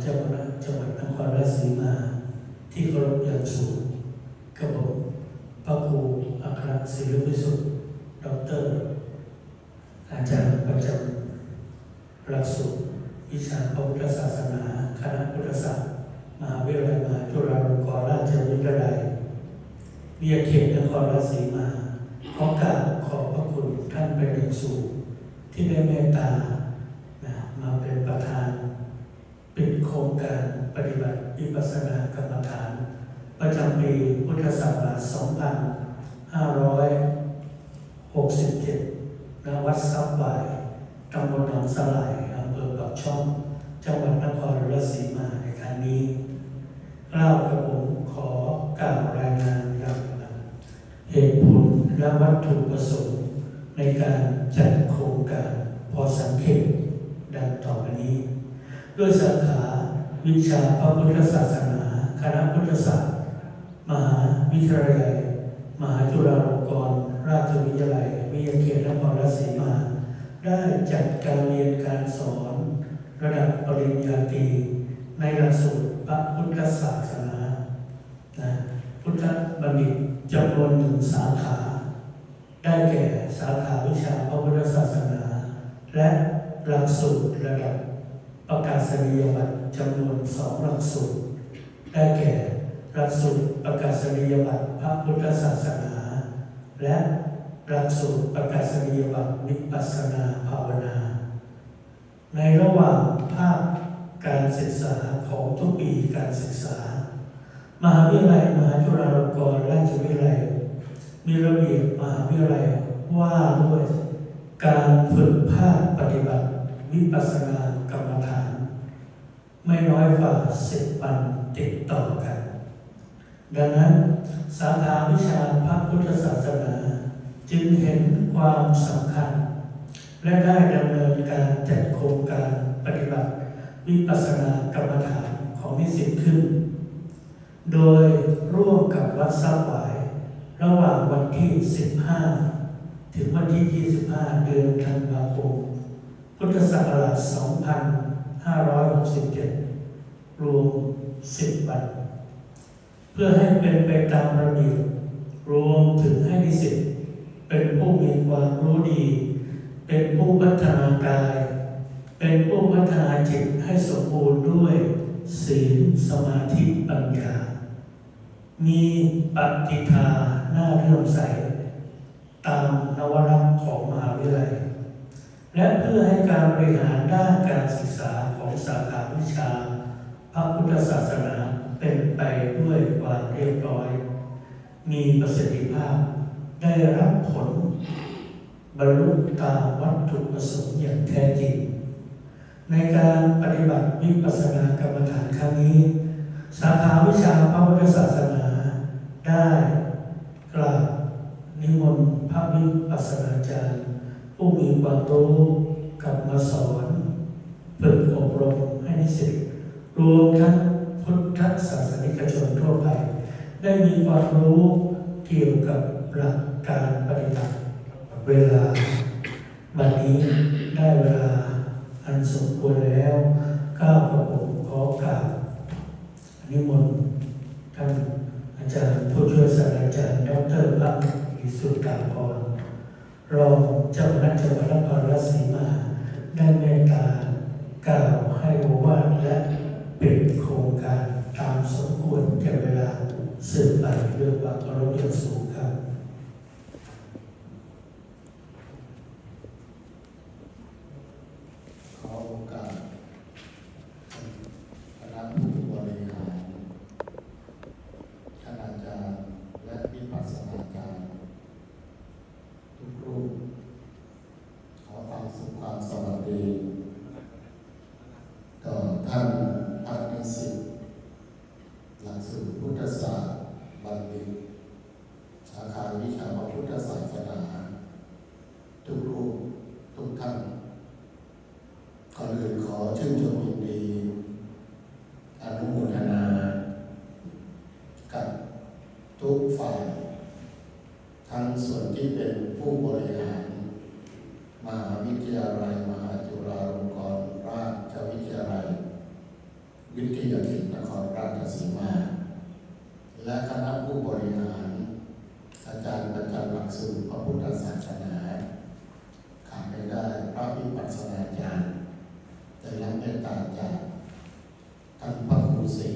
รองเจ้าคณะจังหวัดนครราชสีมา ที่เคารพอย่างสูงกับผมพระครูอัครศิริวิสุทธิ์ดอกเตอรอาจารย์ประจำหลักสูตรวิชาพระพุทธศาสนาคณะพุทธศาสตร์มหาวิทยาลัยมหาจุฬาลงกรณราชวิทยาลัยเรียกเขตนครราชสีมา ขอกราบขอบพระคุณท่านเป็นอย่างสูงที่ได้เมตตานะมาเป็นประธาน ปิดโครงการปฏิบัติวิปัสสนากรรมฐาน ประจำปีพุทธศักราช 2567ณวัดซับหวายตำบลหนองสลายอำเภอปากช่อง จังหวัดนครราชสีมาในครั้งนี้กล่ากับผมขอกล่าวรายงานครับเหตุผลและวัตถุประสงค์ในการจัดโครงการพอสังเกตดังต่อไปนี้ ด้วยสาขาวิชาพระพุทธศาสนาคณะพุทธศาสตร์มหาวิทยาลัย มหาจุฬาลงกรณราชวิทยาลัยวิทยาเขตนครราชสีมา ได้จัดการเรียนการสอน ระดับปริญญาตรีในหลักสูตรพระพุทธศาสนานะพุทธบัณฑิตจำนวนหนึ่งสาขา ได้แก่สาขาวิชาพระพุทธศาสนา และหลักสูตรระดับ ประกาศนียบัตรจำนวนสองหลักสูตร ได้แก่หลักสูตรประกาศนียบัตรพระพุทธศาสนา และหลักสูตรประกาศนียบัตรวิปัสสนาภาวนา ในระหว่างภาคการศึกษาของทุกปีการศึกษา มหาวิทยาลัยมหาจุฬาลงกรณราชวิทยาลัยมีระเบียบมหาวิทยาลัยว่าด้วยการฝึกภาคปฏิบัติวิปัสสนา กรรมฐาน ไม่น้อยกว่าสิบวันติดต่อกัน ดังนั้นสาขาวิชาพระพุทธศาสนา จึงเห็นความสำคัญ และได้ดำเนินการจัดโครงการปฏิบัติวิปัสสนากรรมฐานของนิสิตขึ้น โดยร่วมกับวัดซับหวายระหว่างวันที่ 15 ถึงวันที่ 25 เดือนธันวาคม พุทธศักราช 2567 รวม 10 วัน เพื่อให้เป็นไปตามระเบียบรวมถึงให้นิสิตเป็นผู้มีความรู้ดี เป็นผู้พัฒนากาย เป็นผู้พัฒนาจิตให้สมบูรณ์ด้วย ศีลสมาธิปัญญา มีปฏิทาหน้าเรื่อมใส ตามนวรัตน์ของมหาวิทยาลัย และเพื่อให้การบริหารด้านการศึกษาของสาขาวิชา พระพุทธศาสนาเป็นไปด้วยความเรียบร้อย มีประสิทธิภาพได้รับผล บรรลุตามวัตถุประสงค์อย่างแท้จริง ในการปฏิบัติวิปัสสนากรรมฐานครั้งนี้ สาขาวิชาพระพุทธศาสนาได้กราบนิมนต์พระวิปัสสนาจารย์ ควาตูกลับมาสอนฝึกอบรมให้นิทธิ์รวมทั้งพุทธศาสนิกชนทั่วไป ได้มีความรู้เกี่ยวกับหลักการปฏิบัติเวลาบัดนี้ได้เวลาอันสมควรแล้วข้าพระองค์ขอกราบนิมนต์ท่านอาจารย์ผู้ช่วยศาสตราจารย์ดรพระวิสุตธิ์กาพร รองเจ้าคณะจังหวัดนครราชสีมาได้เมตตากล่าวให้โอวาทและปิดโครงการตามสมควรแก่เวลาสืบไปด้วยความเคารพอย่างสูง แสดงญาณได้รับเมตตาจากทั้งพระครูศรี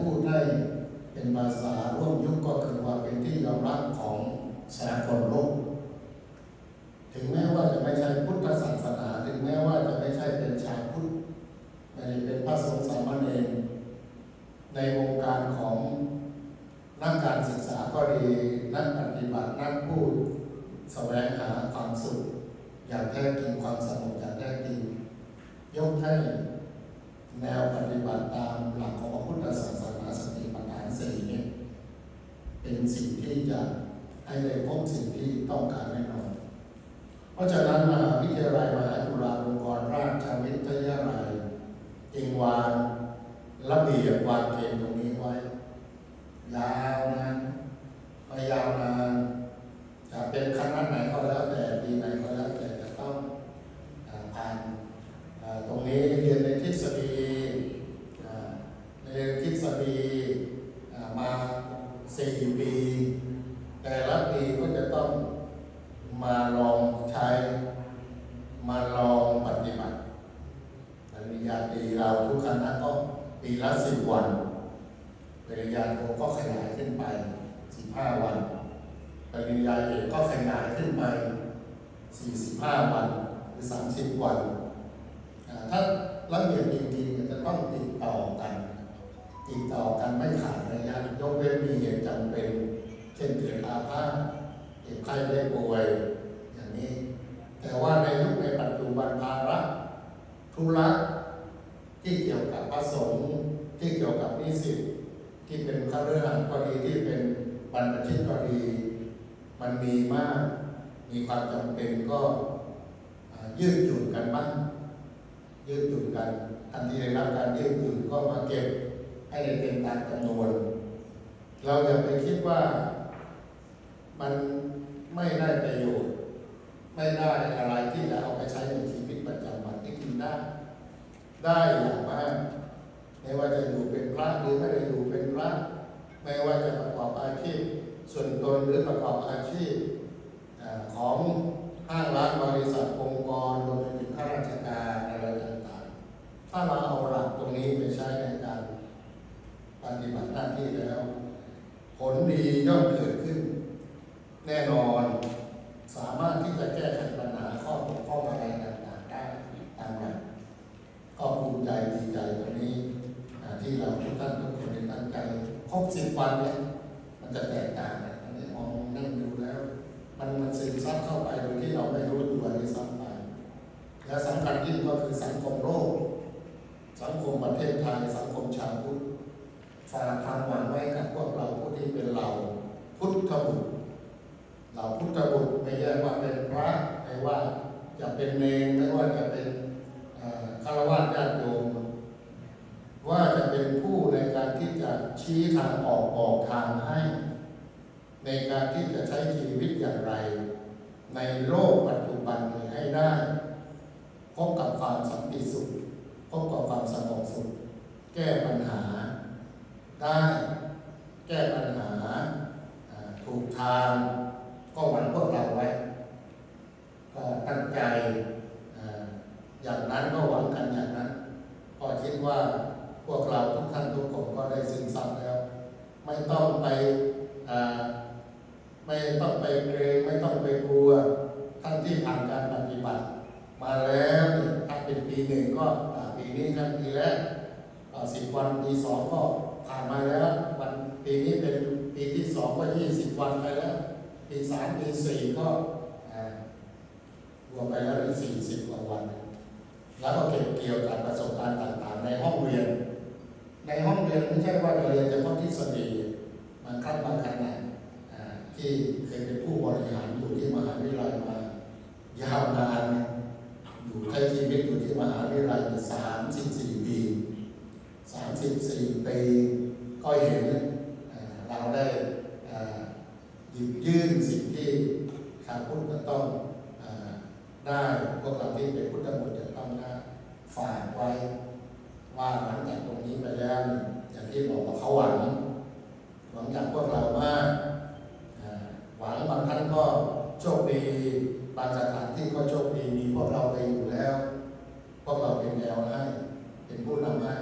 พูดได้เป็นภาษาร่วมยุคก็คือว่าเป็นที่ยอมรับของสากลโลก ถึงแม้ว่าจะไม่ใช่พุทธศาสนาถึงแม้ว่าจะไม่ใช่เป็นชาวพุทธไม่เป็นพระสงฆ์สามเณรในวงการของนักการศึกษาก็ดีนักปฏิบัตินักพูดแสวงหาความสุข อย่างแท้จริงความสงบอย่างแท้จริงยกให้ แนวปฏิบัติตามหลักของพุทธศาสนาสติปัฏฐานสี่เนี่ยเป็นสิ่งที่จะให้ได้พบสิ่งที่ต้องการแน่นอน เพราะฉะนั้นมหาวิทยาลัยมหาจุฬาลงกรณราชวิทยาลัยเองวางระเบียบวางเกณฑ์ตรงนี้ไว้ ยาวนานพยายามนานจะเป็นคณะไหนก็แล้วแต่ปีไหนก็แล้วแต่จะต้องผ่านตรงนี้ ยืดหยุ่นกันบ้างยืดหยุ่นกันทันทีได้รับการยืดหยุ่นก็มาเก็บให้ได้เป็นตามจำนวน เราอย่าไปคิดว่ามันไม่ได้ประโยชน์ ไม่ได้อะไรที่จะเอาไปใช้ในชีวิตประจำวันที่กินได้ ได้อย่างมากไม่ว่าจะอยู่เป็นพระหรือไม่ได้อยู่เป็นพระไม่ว่าจะประกอบอาชีพส่วนตนหรือประกอบอาชีพของ ห้างร้านบริษัทองค์กรรวมไปถึงข้าราชการอะไรต่างๆ ถ้าเราเอาหลักตรงนี้ไปใช้ในการปฏิบัติหน้าที่แล้ว ผลดีย่อมเกิดขึ้น แน่นอน สามารถที่จะแก้ไขปัญหาข้อบกพร่องอะไรต่างๆได้ตามหลักก็ภูมิใจดีใจตรงนี้ที่เราทุกท่านทุกคนได้ตั้งใจครบสิบวันเนี่ยมันจะแตกต่างกันอันนี้มองนั่งดูแล้ว มันมันซึมซับเข้าไปโดยที่เราไม่รู้ตัวในซ้ำไป และสำคัญยิ่งก็คือสังคมโลก สังคมประเทศไทยสังคมชาวพุทธฝากความหวังไว้กับพวกเราผู้ที่เป็นเราพุทธบุตรเราพุทธบุตรไม่ใช่ว่าเป็นพระไม่ว่าจะเป็นเนรไม่ว่าจะเป็น เอ่อคารวะญาติโยมว่าจะเป็นผู้ในการที่จะชี้ทางออกบอกทางให้ ในการที่จะใช้ชีวิตอย่างไร ในโลกปัจจุบันนี้ให้ได้ พบกับความสันติสุขพบกับความสงบสุข แก้ปัญหาได้ แก้ปัญหาอ่าถูกทาง ก็หวังพวกเราไว้ ก็ตั้งใจอ่า อย่างนั้นก็หวังกันอย่างนั้นก็คิดว่าพวกเราทุกท่านทุกคนก็ได้ซึมซับแล้ว ไม่ต้องไปไม่ต้องไปเกรงไม่ต้องไปกลัวท่านที่ผ่านการปฏิบัติ มาแล้วเนี่ยถ้าเป็นปีหนึ่งก็ปีนี้ท่านปีแรกสิบวันปีสองก็ผ่านมาแล้ววันปีนี้เป็นปีที่สองก็ยี่สิบวันไปแล้วปีสามปีสี่ก็รวมไปแล้วเป็นสี่สิบกว่าวัน แล้วก็เก็บเกี่ยวกับประสบการณ์ต่างๆ ในห้องเรียน ในห้องเรียนไม่ใช่ว่าจะเรียนเฉพาะทฤษฎีบางครั้งบางขณะอ่าที่เคยเป็นผู้บริหารอยู่ที่มหาวิทยาลัยมายาวนานอยู่ใช้ชีวิตอยู่ที่มหาวิทยาลัยสามสิบสี่ปีสามสิบสี่ปีก็เห็นเราได้หยิบยื่นสิ่งที่ชาวพุทธก็ต้องได้พวกเราที่เป็นพุทธบุตรจะต้องได้ฝากไว้ ว่าหลังจากตรงนี้ไปแล้วเนี่ยอย่างที่บอกว่าเขาหวังหวังจากพวกเรามากอ่าหวังบางท่านก็โชคดีบางสถานที่ก็โชคดีมีพวกเราไปอยู่แล้ว พวกเราเป็นแนวให้เป็นผู้นำให้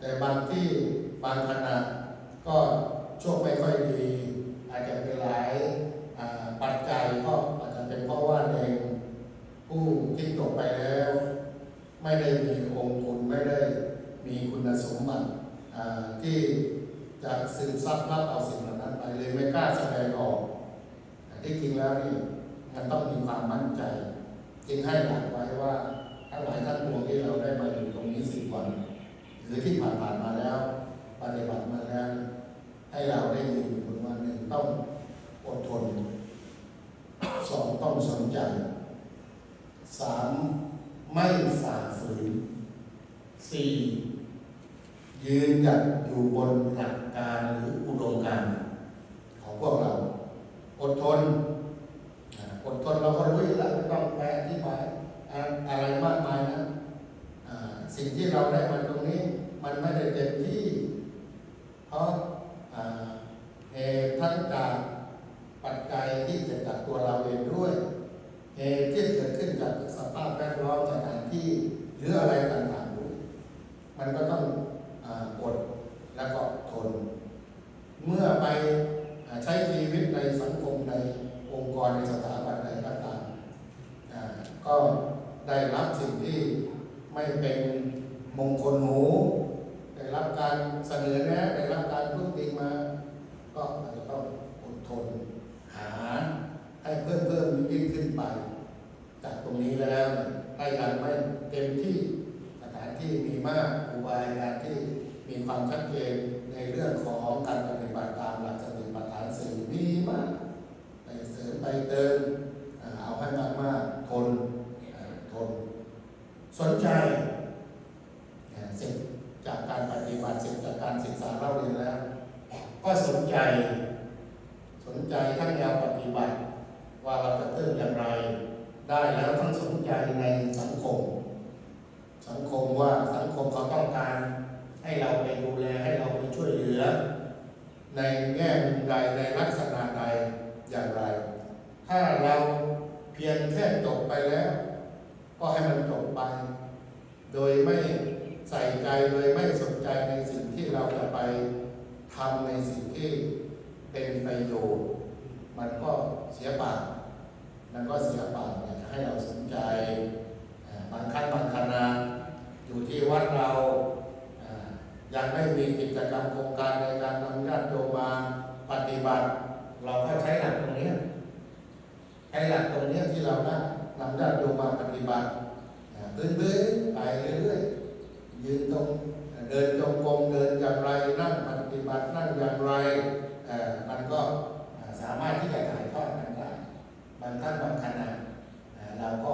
แต่บางที่บางขณะก็โชคไม่ค่อยดี อาจจะเป็นหลายอ่าปัจจัยก็อาจจะเป็นเพราะว่าเอง ผู้ที่จบไปแล้ว ไม่ได้มีองค์คุณไม่ได้มีคุณสมบัติอ่าที่จะซึมซับรับเอาสิ่งเหล่านั้นไปเลยไม่กล้าแสดงออกแต่ที่จริงแล้วนี่มัน ต้องมีความมั่นใจ จึงให้หลักไว้ว่าทั้งหลายท่านปวงที่เราได้มาอยู่ตรงนี้สิบวัน หรือที่ผ่านๆมาแล้ว ปฏิบัติมาแล้ว ให้เราได้ยืนอยู่บนวันหนึ่งต้องอดทนสองต้องสนใจสามไม่ฝ่าฝืนสี่ยืนหยัดอยู่บนหลักการหรืออุดมการณ์ของพวกเรา อดทน อดทนเราก็รู้อยู่แล้วไม่ต้องแปลอธิบายอะไรมากมายนะสิ่งที่เราได้มาตรงนี้ มันไม่ได้เต็มที่ เพราะเหตุทั้งจากปัจจัยที่เกิดจากตัวเราเองด้วยเหตุที่เกิดขึ้นจากสภาพแวดล้อมสถานที่หรืออะไรต่างๆด้วยมันก็ต้องอดแล้วก็ทน เมื่อไปใช้ชีวิตในสังคมใน ค์กรในสถาบันใดก็ตามอ่าก็ได้รับสิ่งที่ไม่เป็นมงคลหู ได้รับการเสนอแนะได้รับการพูดติงมา ก็อาจจะต้องอดทนหาให้เพิ่มเพิ่มยิ่งขึ้นไป จากตรงนี้แล้วเนี่ยถ้ายังไม่เต็มที่สถานที่มีมากครูบาอาจารย์ที่มีความชัดเจนในเรื่องของการปฏิบัติตามหลักสติปัฏฐานสี่มีมากไปเสริมไปเติมอ่าเอาให้มากมากๆทนอ่าทน สนใจอ่าเสร็จจากการปฏิบัติเสร็จจากการศึกษาเล่าเรียนแล้ว ก็สนใจ สนใจทั้งแนวปฏิบัติ ว่าเราจะเติมอย่างไร ได้แล้วทั้งสนใจในสังคม สังคมว่าสังคมเขาต้องการ ให้เราไปดูแลให้เราไปช่วยเหลือ ในแง่มุมใดในลักษณะใดอย่างไร ถ้าเราเพียงแค่จบไปแล้ว ก็ให้มันจบไป โดยไม่ใส่ใจโดยไม่สนใจในสิ่งที่เราจะไป ทำในสิ่งที่เป็นประโยชน์ มันก็เสียปล่ามันก็เสียปล่าอยากจะให้เราสนใจบางครั้งบางคณะอยู่ที่วัดเรายังไม่มีกิจกรรมโครงการในการนำญาติโยมมาปฏิบัติ เราก็ใช้หลักตรงนี้ใช้หลักตรงนี้ที่เราได้นำญาติโยมมาปฏิบัติอ่าพื้นๆไปเรื่อยๆยืนตรง เดินจงกรมเดินอย่างไรนั่งปฏิบัตินั่งอย่างไรมันก็สามารถที่จะถ่ายทอดกันได้บางท่านบางขณะเราก็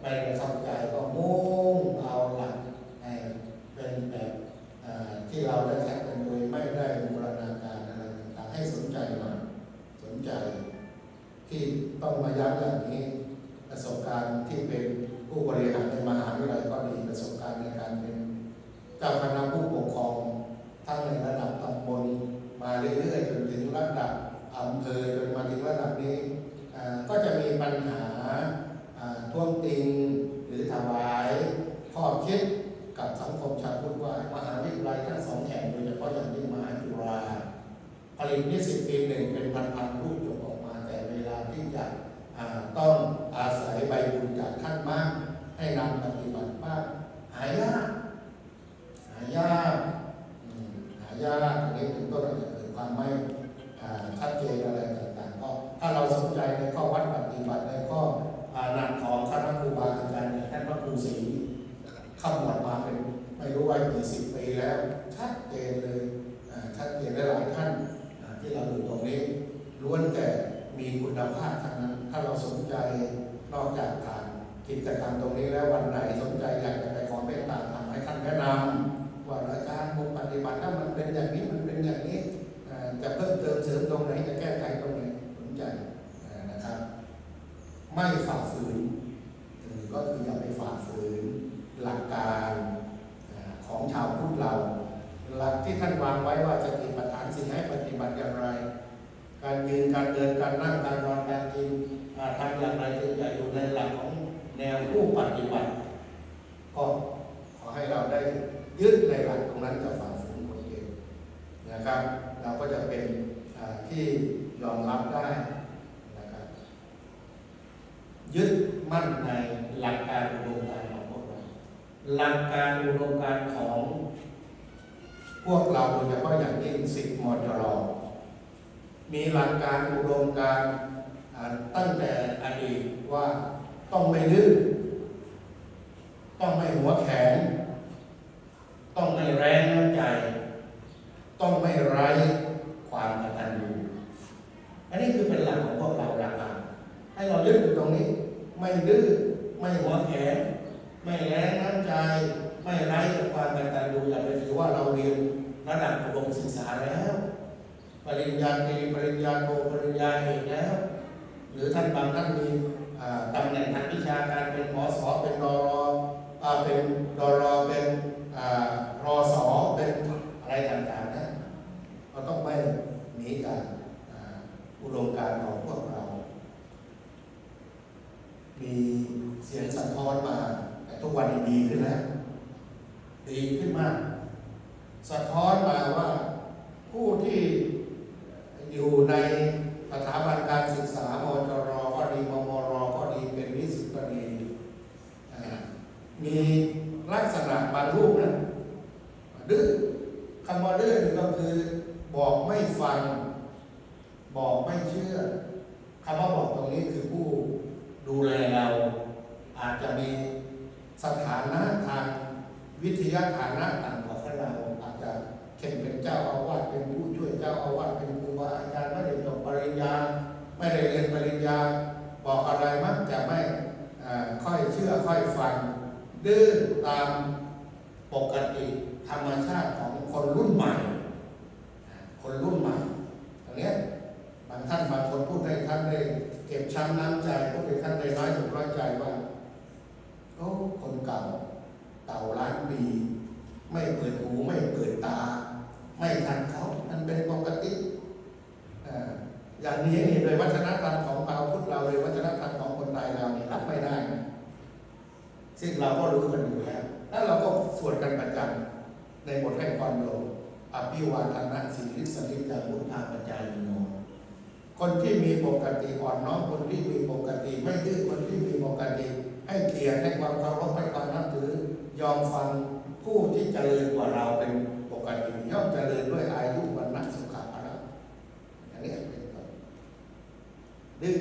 ไม่ได้เข้าใจก็มุ่งเอาหลักเป็นแบบที่เราได้แท็กันโดยไม่ได้บูรณาการอะไรต่างให้สนใจหน่อยสนใจ ที่ต้องมาย้ำอย่างนี้ประสบการณ์ที่เป็นผู้บริหารในมหาวิทยาลัยก็ดีประสบการณ์ในการเป็นเจ้าคณะผู้ปกครองทั้งในระดับตำบลมาเรื่อยๆจนถึงระดับอำเภอจนมาถึงระดับนี้อ่าก็จะมีปัญหาอ่าท่วงติงหรือถวายข้อคิดกับสังคมชาวพุทธว่ามหาวิทยาลัยทั้งสองแห่งโดยเฉพาะอย่างยิ่งมหาจุฬาผลิตนิสิตปีหนึ่งเป็นพันๆรูปจบออกมา แต่เวลาที่จะอ่าต้องอาศัยใบบุญจากท่านมากให้นำปฏิบัติบ้างหายากหายากอืมหายากอันนี้ถึงต้นอาจจะเกิดความไม่อ่าชัดเจนอะไรต่างๆก็ถ้าเราสนใจในข้อวัดปฏิบัติในข้ออ่าหลักของคณะครูบาอาจารย์อย่างท่านพระครูศรีขมวดมาเป็นไม่รู้ว่ากี่สิบปีแล้ว ชัดเจนเลยอ่าชัดเจนหลายๆท่านอ่าที่เราอยู่ตรงนี้ ล้วนแต่มี คุณภาพทั้งนั้น ถ้าเราสนใจนอกจากผ่านกิจกรรมตรงนี้แล้ววันไหนสนใจอยากจะไปขอเมตตาทำให้ท่านแนะนำว่าอาจารย์ผมปฏิบัติถ้ามันเป็นอย่างนี้มันเป็นอย่างนี้จะเพิ่มเติมเสริมตรงไหนจะแก้ไขตรงไหนสนใจนะครับ ไม่ฝ่าฝืนก็คืออย่าไปฝ่าฝืนหลักการของชาวพุทธเรา หลักที่ท่านวางไว้ว่าจะติปัฏฐานสิ่งให้ปฏิบัติอย่างไร การยืนการเดินการนั่งการนอนการกินอ่าทำอย่างไรถึงจะอยู่ในหลักของแนวผู้ปฏิบัติ ก็ขอให้เราได้ยึดในหลักตรงนั้นจะฝ่าฝืนคนเองนะครับ เราก็จะเป็นที่ยอมรับได้นะครับยึดมั่นในหลักการอุดมการของพวกเราหลักการอุดมการของ พวกเราโดยเฉพาะอย่างยิ่งสิทธิ์มจร มีหลักการอุดมการตั้งแต่อดีตว่าต้องไม่ดื้อต้องไม่หัวแข็งต้องไม่แรงน้ำใจ ต้องไม่ไร้ความกตัญญูอันนี้คือเป็นหลักของพวกเราหลักการให้เรายึดอยู่ตรงนี้ ไม่ดื้อไม่หัวแข็งไม่แรงน้ำใจ ไม่ไร้ความกตัญญูอย่าไปถือว่าเราเรียนระดับอุดมศึกษาแล้ว ปริญญาตรีปริญญาโทปริญญาเอกแล้ว หรือท่านบางท่านมีตำแหน่งทางวิชาการเป็นหมอสอเป็นรอรอเป็นรอรอเป็นรอสอเป็นอะไรต่างๆนะเราต้องไม่หนีจากอุดมการของพวกเรา มีเสียงสะท้อนมา แต่ทุกวันนี้ดีขึ้นแล้ว ดีขึ้นมาก สะท้อนมาว่าผู้ที่อยู่ในสถาบันการศึกษามจรก็ดีมมรก็ดีเป็นนิสิตก็ดีอ่ามีลักษณะบางรูปนะดื้อคำว่าดื้อนี่ก็คือบอกไม่ฟัง บอกไม่เชื่อคำว่าบอกตรงนี้คือผู้ดูแลเรา อาจจะมีสถานะทางวิทยาฐานะต่ำกว่าเราอาจจะเช่นเป็นเจ้าอาวาสเป็นผู้ช่วยเจ้าอาวาสเป็นครูบาอาจารย์ไม่ได้จบปริญญา ไม่ได้เรียนปริญญา บอกอะไรมักจะไม่อ่าค่อยเชื่อค่อยฟัง ดื้อตามปกติธรรมชาติของคนรุ่นใหม่ คนรุ่นใหม่อันเนี้ยบางท่านบางคนพูดให้ท่านได้เก็บช้ำน้ำใจพูดให้ท่านได้ร้อยอกร้อยใจว่าโอ้คนเก่า เก่าล้านปี ไม่เปิดหูไม่เปิดตา ไม่ทันเขามันเป็นปกติอย่างนี้นี่โดยวัฒนธรรมของเราพุทธเราเลยวัฒนธรรมของคนไทยเรานี่รับไม่ได้นะซึ่งเราก็รู้กันอยู่แล้วแล้วเราก็สวดกันประจำในบทแห่งความโลภอภิวาทนาสิริสนิจาบุญภาปัจจายโนคนที่มีปกติอ่อนน้อมคนที่มีปกติ ไม่ดื้อคนที่มีปกติ ให้เกียรติให้ความเคารพให้ความนับถือ ยอมฟังผู้ที่เจริญกว่าเราเป็นปกติย่อมเจริญด้วยอายุวันนักสุขภาระอย่างนี้เป็นต้นดื้อ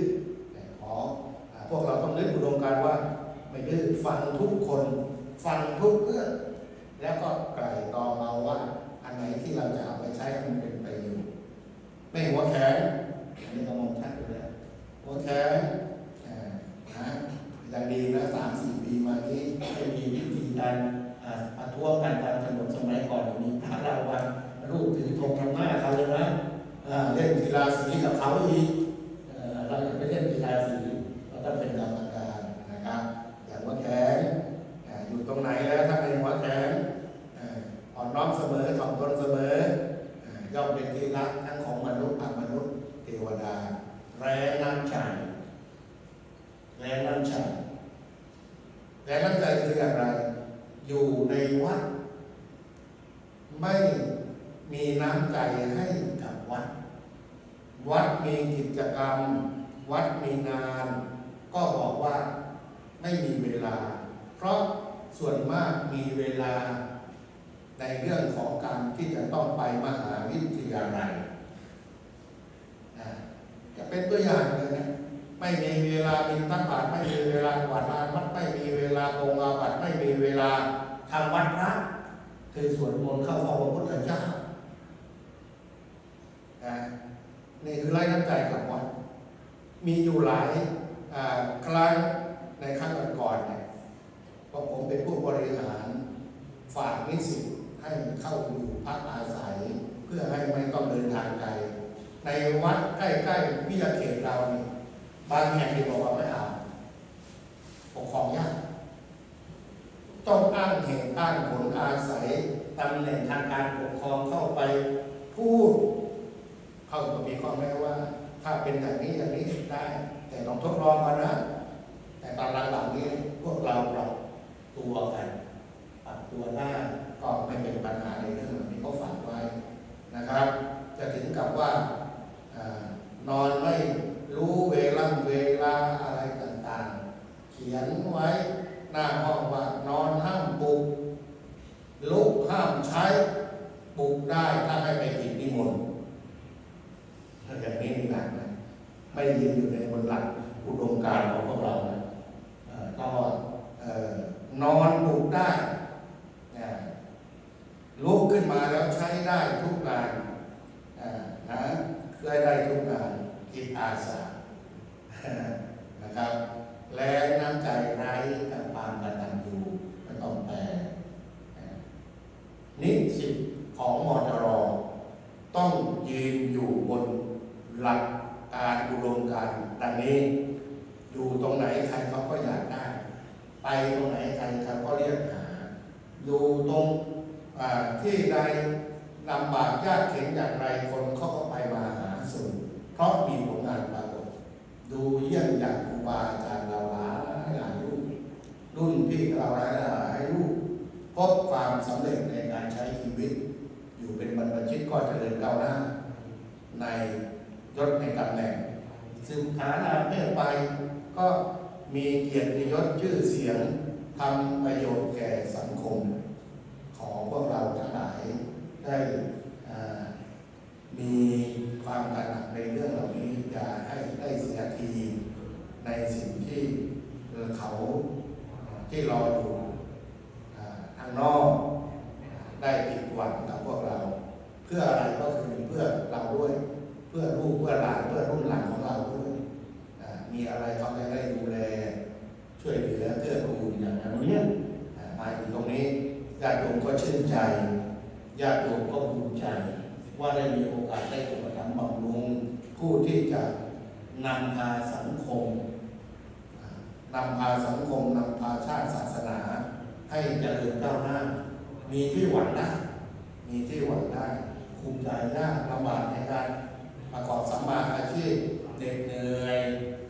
แต่ขอพวกเราต้องนึกอุดมการว่า ไม่ดื้อฟังทุกคนฟังทุกเรื่องแล้วก็ไกล่ตองเอาว่า อันไหนที่เราจะเอาไปใช้ให้มันเป็นประโยชน์ไม่หัวแข็งอันนี้ก็มองชัดอยู่แล้วหัวแข็งอ่านะอย่างดีนะสามสี่ปีมานี้ไม่มี การอ่าประท้วงกันตามถนนสมัยก่อนอย่างนี้พระราวันรูปถือธงทำหน้าเขาเลยนะเล่นกีฬาสีกับเขาอีกเอ่อเราจะไปเล่นกีฬาสีเราต้องเป็นกรรมการนะครับ อย่างหัวแข็งอ่าอยู่ตรงไหนแล้วถ้าเป็นหัวแข็งอ่าอ่อนน้อมเสมอถ่อมตนเสมออ่าย่อมเป็นที่รักทั้งของมนุษย์อมนุษย์เทวดา แรงน้ำใจแรงน้ำใจแรงน้ำใจคืออย่างไร อยู่ในวัด ไม่มีน้ำใจให้กับวัด วัดมีกิจกรรม วัดมีงาน ก็บอกว่าไม่มีเวลา เพราะส่วนมากมีเวลา ในเรื่องของการที่จะต้องไปมหาวิทยาลัยอ่าจะ เป็นตัวอย่างเลยนะไม่มีเวลาบินตักบาตรไม่มีเวลากวาดลานวัดไม่มีเวลาองอาบัตไม่มีเวลาทำวัดพระคือสวดมนต์เข้าเฝ้าพระพุทธเจ้าอ่านี่คือไล่น้ำใจกับวัดมีอยู่หลายครั้งในครั้งก่อนๆเนี่ยเพราะผมเป็นผู้บริหารฝากนิสิตให้เข้าอยู่พักอาศัย เพื่อให้ไม่ต้องเดินทางไกล ในวัดใกล้ๆวิทยาเขตเรานี่บางแห่งที่บอกว่าไม่เอาปกครองยากต้องอ้างเหตุอ้างผลอาศัยตำแหน่งทางการปกครองเข้าไปพูดเขาก็มีข้อแม้ว่า ถ้าเป็นอย่างนี้อย่างนี้ได้ แต่ต้องทดลองก่อนนะ แต่ตอนหลังๆนี้พวกเราปรับตัวกันปรับตัวได้ก็ไม่เป็นปัญหาในเรื่องแบบนี้เขาฝากไว้นะครับ จะถึงกับว่าอานอนไม่รู้เวลาเวลาอะไรต่างๆ เขียนไว้หน้าห้องว่านอนห้ามปลุกลุกห้ามใช้ปลุกได้ถ้าให้ไปกินนิมนต์อย่างนี้นี่หนักนะไม่ยืนอยู่ในบนหลักอุดมการณ์ของพวกเรานะเอ่อก็เอ่อนอนปลุกได้นะลุกขึ้นมาแล้วใช้ได้ทุกงาน อ่านะเคยได้ทุกงานจิตอาสา นะครับ แรงน้ำใจไร้กับความกตัญญู หลักการอุดมการณ์ดังนี้ อยู่ตรงไหนใครเขาก็อยากได้ ไปตรงไหนใครเขาก็เรียกหา อยู่ตรงที่ใดลำบากยากเข็นอย่างไรคนเขาก็ไปมาหาสู่เพราะมีผลงานปรากฏดูเยี่ยมอย่างครูบาอาจารย์เราหลายหลายรุ่นรุ่นพี่เราหลายหลายรุ่นพบความสำเร็จในการใช้ชีวิต อยู่เป็นบรรพชิตก็เจริญก้าวหน้า ในยศในตำแหน่งซึ่งฐานะเพศไปก็มีเกียรติยศชื่อเสียงทำประโยชน์แก่สังคม อพวกเราทั้งหลายได้มีความตระหนักในเรื่องเหล่านี้อย่าให้ได้เสียทีในสิ่งที่เขาที่รออยู่อ่าทางนอกได้ผิดหวังกับพวกเรา เพื่ออะไรก็คือเพื่อเราด้วย เพื่อลูกเพื่อหลานเพื่อรุ่นหลังของเราด้วยมีอะไรเขาจะได้ดูแล ช่วยเหลือเกื้อกูลอย่างนั้นเนี่ยอ่ามาอยู่ตรงนี้ ญาติโยมก็ชื่นใจญาติโยมก็ภูมิใจ ว่าได้มีโอกาสได้อุปถัมภ์บำรุงผู้ที่จะนำพาสังคมนำพาสังคมนำพาชาติศาสนา ให้เจริญก้าวหน้า มีที่หวังได้ มีที่หวังได้ภูมิใจยากลำบากในการประกอบสัมมาอาชีพเหน็ดเหนื่อย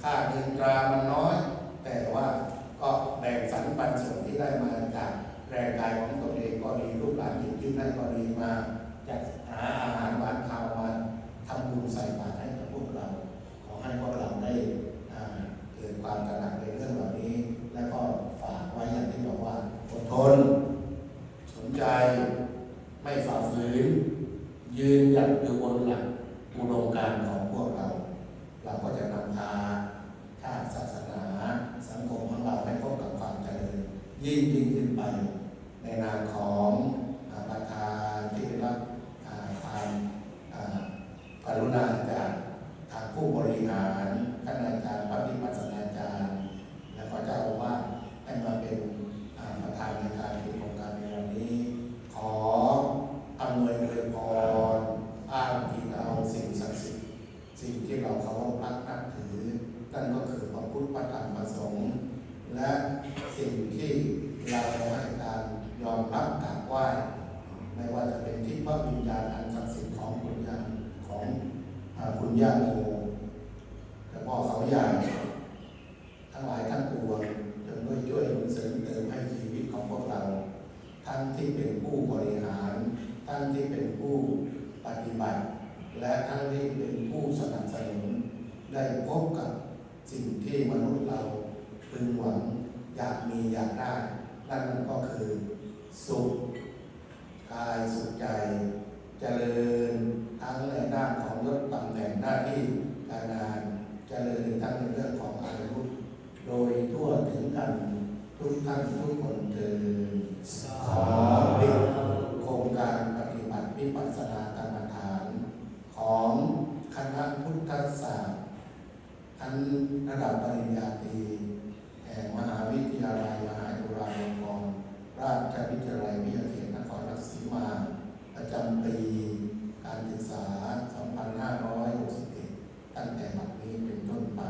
ค่าเงินตรามันน้อย แต่ว่าก็แบ่งสรรปันส่วนที่ได้มาจาก แรงกายของตนเองก็ดีลูกหลานที่ที่นั่นก็ดีมาจากหาอาหารหวานข้าวมาทำบุญใส่บาตรให้กับพวกเรา ขอให้พวกเราได้เกิดความตระหนักในเรื่องเหล่านี้ และก็ฝากไว้อย่างที่บอกว่าอดทน สนใจไม่ฝ่าฝืนยืนหยัดอยู่บนหลักอุดมการณ์ของพวกเรา เราก็จะนำพาชาติศาสนา สังคมของเราให้พบกับความเจริญยิ่งยิ่งขึ้นไป ในนามของอ่าประธานที่ได้รับอ่าความอ่ากรุณาจากทางผู้บริหารท่านอาจารย์ปฏิปัสนาจารย์ และก็เจ้าอาวาสให้มาเป็นอ่าประธานในการที่โครงการในวันนี้ ขออำนวยอวยพรอ้างอิงเอาสิ่งศักดิ์สิทธิ์สิ่งที่เราเคารพรักนับถือนั่นก็คือพระพุทธพระธรรมพระสงฆ์และสิ่งที่เราให้การยอมรับกราบไหว้ไม่ว่าจะเป็นที่พระวิญญาณอันศักดิ์สิทธิ์ของคุณย่าของอ่าคุณย่าโมและพ่อเขาใหญ่ ทั้งหลายทั้งปวงจนด้วยช่วยหนุนเสริมเติมให้ชีวิตของพวกเรา ท่านที่เป็นผู้บริหาร ที่เป็นผู้ปฏิบัติ และท่านที่เป็นผู้สนับสนุนได้พบกับสิ่งที่มนุษย์เราพึงหวังอยากมีอยากได้นั่นก็คือสุขกายสุขใจเจริญทั้งในด้านของยศตำแหน่งหน้าที่การงานเจริญทั้งในเรื่องของอายุโดยทั่วถึงกันทุกท่านทุกคนเถิดขอปิดโครงการปฏิบัติวิปัสสนากรรมฐาน ของคณะพุท ธศาสตร์ทั้งระดับปริญญาตรีแห่งมหาวิทยาลัยมหาจุฬาลงกรณราชวิทยาลัยวิทยาเขตนครราชสีมา ประจำปีการศึกษา 2561 ตั้งแต่บัดนี้เป็นต้นไป